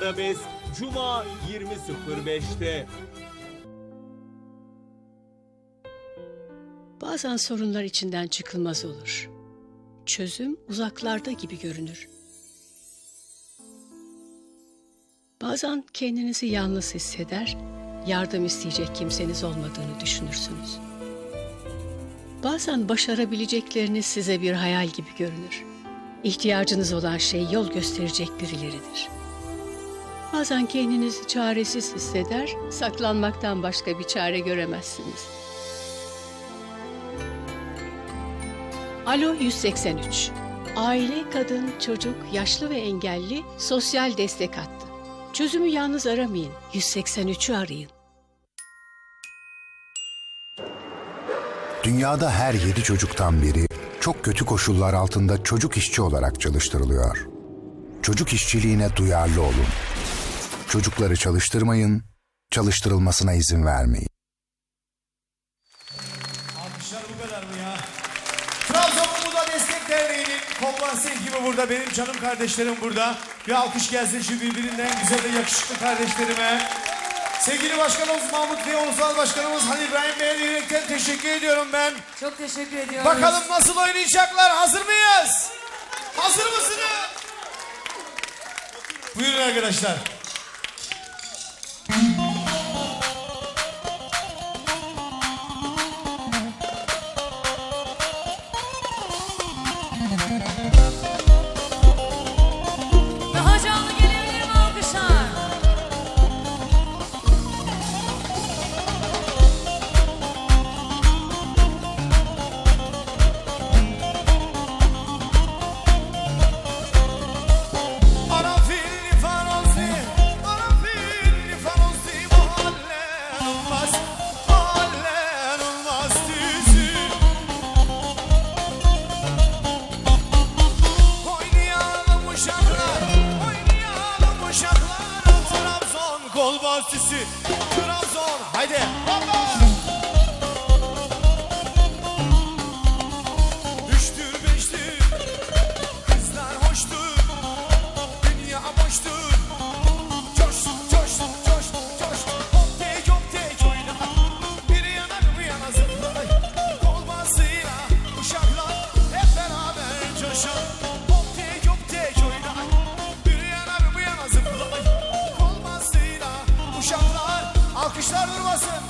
Arabesk Cuma 20.05'te. Bazen sorunlar içinden çıkılmaz olur. Çözüm uzaklarda gibi görünür. Bazen kendinizi yalnız hisseder, yardım isteyecek kimseniz olmadığını düşünürsünüz. Bazen başarabilecekleriniz size bir hayal gibi görünür. İhtiyacınız olan şey yol gösterecek birileridir. Bazen kendinizi çaresiz hisseder, saklanmaktan başka bir çare göremezsiniz. Alo 183. Aile, kadın, çocuk, yaşlı ve engelli sosyal destek hattı. Çözümü yalnız aramayın. 183'ü arayın. Dünyada her yedi çocuktan biri çok kötü koşullar altında çocuk işçi olarak çalıştırılıyor. Çocuk işçiliğine duyarlı olun. Çocukları çalıştırmayın, çalıştırılmasına izin vermeyin. Alkışlar bu kadar mı ya? Trabzon Umuda Destek Derneği'nin konvansı ekibi burada. Benim canım kardeşlerim burada. Bir alkış gelsin şu birbirinden güzel ve yakışıklı kardeşlerime. Sevgili Başkanımız Mahmut Bey, Ulusal Başkanımız Halil İbrahim Bey'e yürekten teşekkür ediyorum ben. Çok teşekkür ediyoruz. Bakalım nasıl oynayacaklar? Hazır mıyız? Hazır mısınız? Buyurun arkadaşlar. Kol basisi, Trabzon haydi. Baba! Alkışlar durmasın